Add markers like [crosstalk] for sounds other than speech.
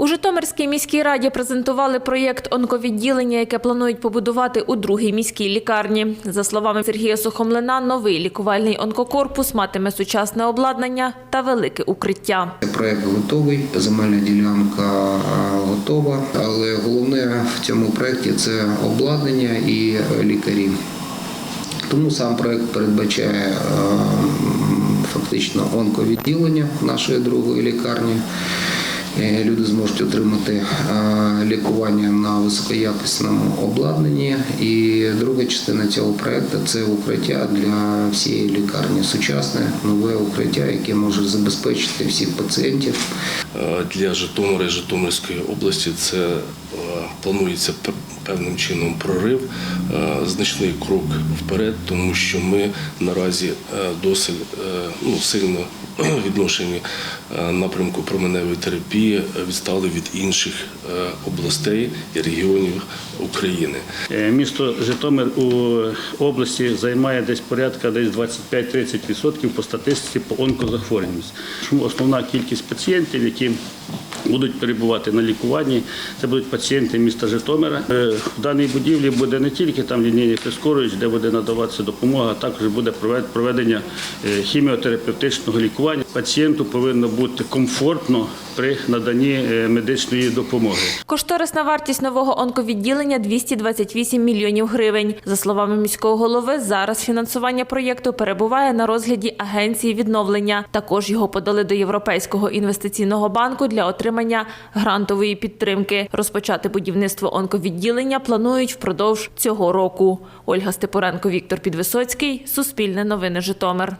У Житомирській міській раді презентували проєкт онковідділення, яке планують побудувати у другій міській лікарні. За словами Сергія Сухомлина, новий лікувальний онкокорпус матиме сучасне обладнання та велике укриття. Проект готовий, земельна ділянка готова, але головне в цьому проекті це обладнання і лікарі. Тому сам проект передбачає фактично онковідділення нашої другої лікарні. Е, Люди зможуть отримати е, лікування на високоякісному обладнанні. І друга частина цього проекту це укриття для всієї лікарні. Сучасне нове укриття, яке може забезпечити всіх пацієнтів Е, Для Житомира і Житомирської області це планується певним чином прорив, е, значний крок вперед, тому що ми наразі е, досить е, ну, сильно [clears throat] відношенні е, напрямку променевої терапії відстали від інших областей і регіонів України. Місто Житомир у області займає десь порядка десь 25-30% по статистиці по онкозахворюваності. Основна кількість пацієнтів, які будуть перебувати на лікуванні, це будуть пацієнти міста Житомира. Е, В даній будівлі буде не тільки там лінійний прискорювач, де буде надаватися допомога, а також буде провед- проведення е, хіміотерапевтичного лікування. Пацієнту повинно бути комфортно при наданні е, медичної допомоги. Кошторисна вартість нового онковідділення 228 мільйонів гривень. За словами міського голови, зараз фінансування проєкту перебуває на розгляді агенції відновлення. Також його подали до Європейського інвестиційного банку для отримання грантової підтримки. Розпочати будівництво онковідділення планують впродовж цього року. Ольга Степуренко, Віктор Підвисоцький, Суспільне новини Житомир.